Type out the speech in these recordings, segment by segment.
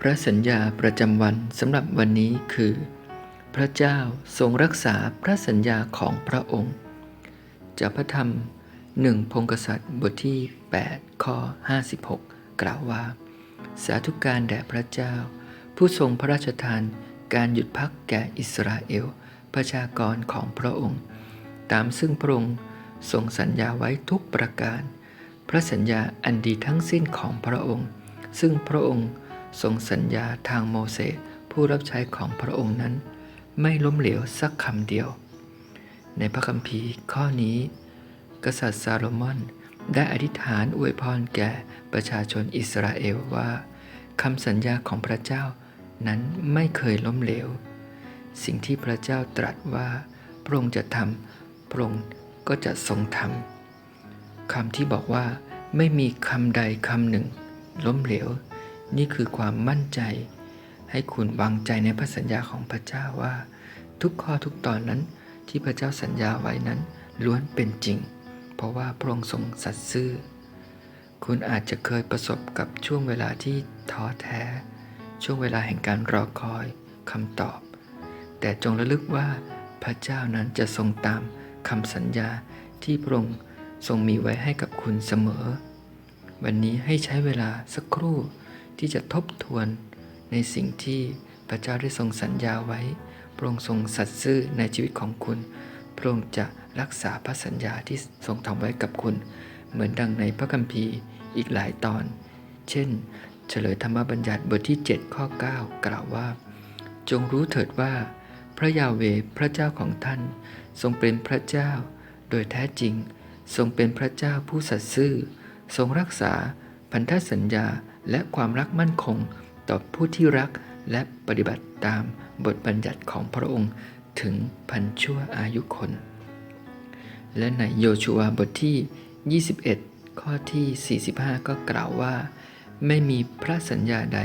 พระสัญญาประจำวันสำหรับวันนี้คือ พระเจ้าทรงรักษาพระสัญญาของพระองค์ จากพระธรรมหนึ่งพงกษัตริย์บทที่ 8 ข้อ 56 กล่าวว่า สาธุการแด่พระเจ้า ผู้ทรงพระราชทานการหยุดพักแก่อิสราเอล ประชากรของพระองค์ ตามซึ่งพระองค์ทรงสัญญาไว้ทุกประการ พระสัญญาอันดีทั้งสิ้นของพระองค์ ซึ่งพระองค์ ทรงสัญญาทางโมเสสผู้รับใช้ของพระองค์นั้น ไม่ล้มเหลวสักคำเดียว ในพระคัมภีร์ข้อนี้ กษัตริย์ซาโลมอนได้อธิษฐานอวยพรแก่ประชาชนอิสราเอลว่าคำสัญญาของพระเจ้านั้นไม่เคยล้มเหลว สิ่งที่พระเจ้าตรัสว่า พระองค์จะทำพระองค์ก็จะทรงทำคำที่บอกว่าไม่มีคำใดคำหนึ่ง ล้มเหลว นี่คือความมั่นใจ ให้คุณวางใจในพระสัญญาของพระเจ้าว่า ทุกข้อทุกตอนนั้นที่พระเจ้าสัญญาไว้นั้นล้วนเป็นจริง เพราะว่าพระองค์ทรงสัตย์ซื่อ คุณอาจจะเคยประสบกับช่วงเวลาที่ท้อแท้ ช่วงเวลาแห่งการรอคอยคำตอบ แต่จงระลึกว่าพระเจ้านั้นจะทรงตามคำสัญญาที่พระองค์ทรงมีไว้ให้กับคุณเสมอ วันนี้ให้ใช้เวลาสักครู่ ที่จะทบทวนในสิ่งที่พระเจ้าได้ทรงสัญญาไว้ พระองค์ทรงสัตย์ซื่อในชีวิตของคุณ พระองค์จะรักษาพระสัญญาที่ทรงทำไว้กับคุณ เหมือนดังในพระคัมภีร์อีกหลายตอน เช่น เฉลยธรรมบัญญัติบทที่ 7 ข้อ 9 กล่าวว่า จงรู้เถิดว่า พระยาเวพระเจ้าของท่าน ทรงเป็นพระเจ้า โดยแท้จริง ทรงเป็นพระเจ้าผู้สัตย์ซื่อ ทรงรักษาพันธสัญญา และความรักมั่นคงต่อผู้ที่รักและปฏิบัติตามบทบัญญัติของพระองค์ถึงพันชั่วอายุคน และในโยชูวาบทที่ 21 ข้อที่ 45 ก็กล่าวว่า ไม่มีพระสัญญาใด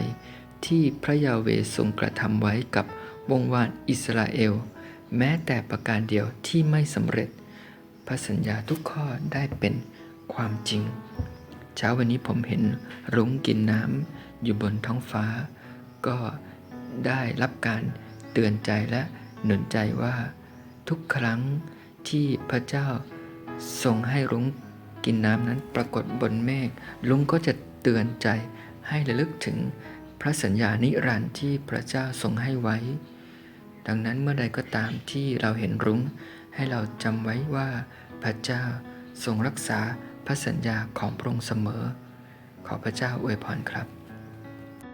ที่พระยาเวทรงกระทำไว้กับวงวานอิสราเอล แม้แต่ประการเดียวที่ไม่สำเร็จ พระสัญญาทุกข้อได้เป็นความจริง ช้าวันนี้ผมเห็นรุ้งกินน้ำอยู่บนท้องฟ้า ก็ได้รับการเตือนใจและหนุนใจว่า ทุกครั้งที่พระเจ้าทรงให้รุ้งกินน้ำนั้นปรากฏบนเมฆลุงก็จะเตือนใจให้ระลึกถึงพระสัญญานิรันดร์ที่พระเจ้าทรงให้ไว้ ดังนั้นเมื่อใดก็ตามที่เราเห็นรุ้งให้เราจำไว้ว่าพระเจ้าทรงรักษา พระสัญญาของพระองค์เสมอ ขอพระเจ้าอวยพรครับ